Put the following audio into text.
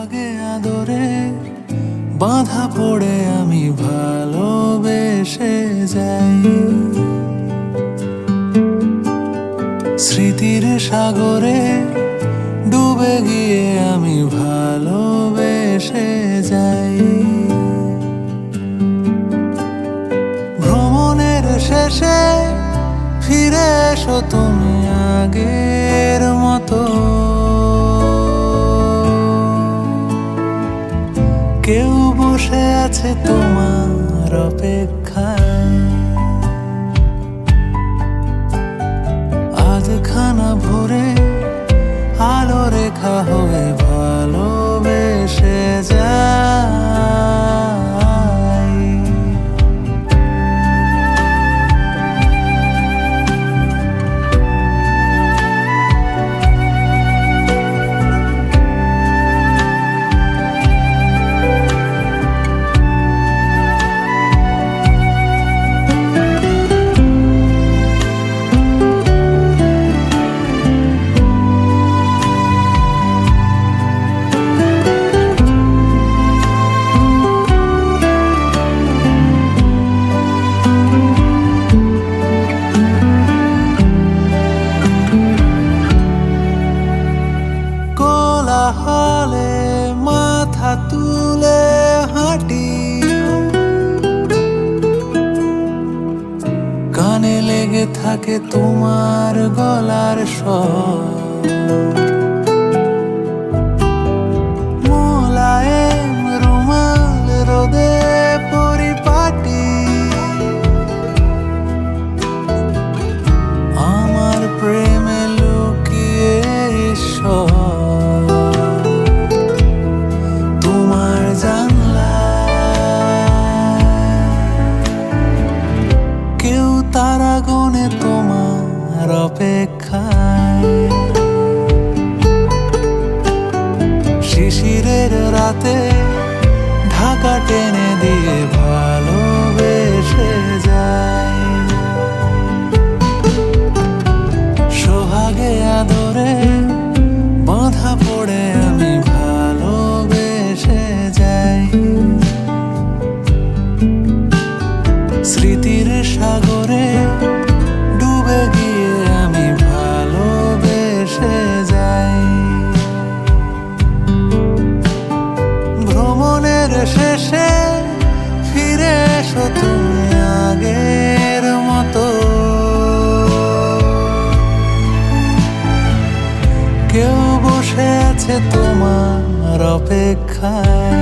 সোহাগে আদরে, বাঁধা পড়ে আমি ভালোবেসে যাই। স্মৃতির সাগরে ডুবে গিয়ে আমি ভালোবেসে যাই। ভ্রমণের শেষে ফিরে এসো তুমি আগের আছে তোমার অপেক্ষায় থাকে তোমার গলার স্বর। তোমার অপেক্ষায় শিশিরের রাতে ঢাকা টেনে দিয়ে ভালোবেসে যায়। সোহাগে আদরে বাঁধা পড়ে আমি ভালোবেসে যাই। স্মৃতির সাগরে কেউ বসে আছে তোমার অপেক্ষায়।